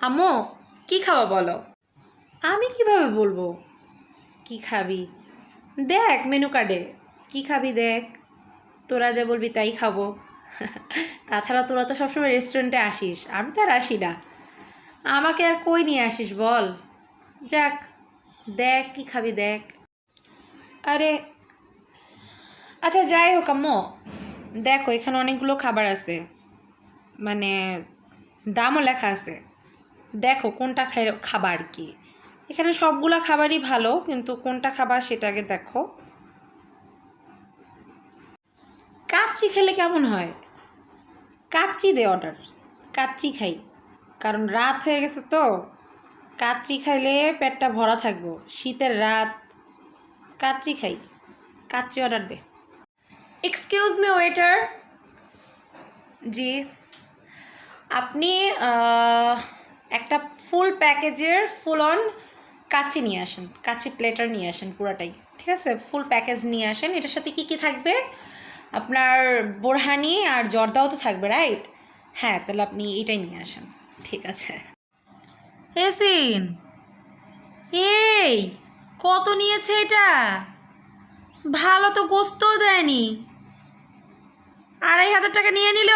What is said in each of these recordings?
আম্মু, কি খাওয়া বলো? আমি কীভাবে বলব? কি খাবি? দেখ মেনু কার্ডে কি খাবি দেখ? তোরা যা বলবি তাই খাব। তাছাড়া তোরা তো সবসময় রেস্টুরেন্টে আসিস। আমি তো আর আসি না। আমাকে আর কই নিয়ে আসিস বল? যাক, দেখ কি খাবি দেখ। আরে আচ্ছা যাই হোক আম্মু। দেখো, এখানে অনেকগুলো খাবার আছে। মানে দামও লেখা আছে। দেখো কোনটা খাই, খাবার কি? এখানে সবগুলো খাবারই ভালো, কিন্তু কোনটা খাবার সেটা আগে দেখো। কাচ্চি খেলে কেমন হয়? কাচ্চি দে অর্ডার কাচ্চি খাই। কারণ রাত হয়ে গেছে তো, কাচ্চি খাইলে পেটটা ভরা থাকব। শীতের রাত, কাচ্চি খাই। কাচ্চি অর্ডার দে। Excuse me waiter ji. আপনি একটা ফুল প্যাকেজের ফুল অন কাচ্চি নিয়ে আসেন কাচ্চি প্লেটার নিয়ে আসেন পুরাটাই, ঠিক আছে? ফুল প্যাকেজ নিয়ে আসেন, এটার সাথে কি কি থাকবে? আপনার বোরহানি আর জর্দাও তো থাকবে রাইট হ্যাঁ তাহলে আপনি এটাই নিয়ে আসেন, ঠিক আছে। এসিন, এই, কত নিয়েছে এটা? ভালো তো গোস্তও দেয়নি। আড়াই হাজার টাকা নিয়ে নিল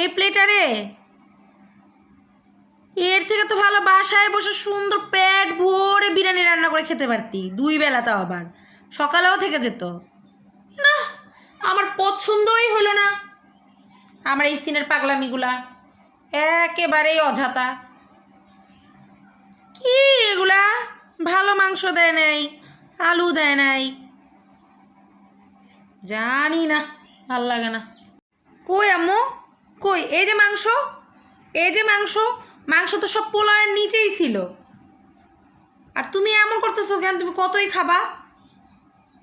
এই প্লেটারে থেকে তো ভালো, বাসায় বসে সুন্দর পেট ভরে বিরিয়ানি রান্না করে খেতে পারতি। দুই বেলা তাও আবার। সকালেও থেকে যেত। না, আমার পছন্দই হলো না। আমার এই সিনের পাগলামিগুলা। একেবারেই অঝাতা কি এগুলা? ভালো মাংস দেয় নাই, আলু দেয় নাই। জানি না, ভালো লাগে না। কই আম্মু? কই? এই যে মাংস, এই যে মাংস মাংস তো সব পোলার নিচেই ছিল। আর তুমি এমন করতেছো কেন? তুমি কতই খাবা?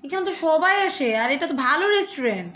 এখানে তো সবাই আসে, আর এটা তো ভালো রেস্টুরেন্ট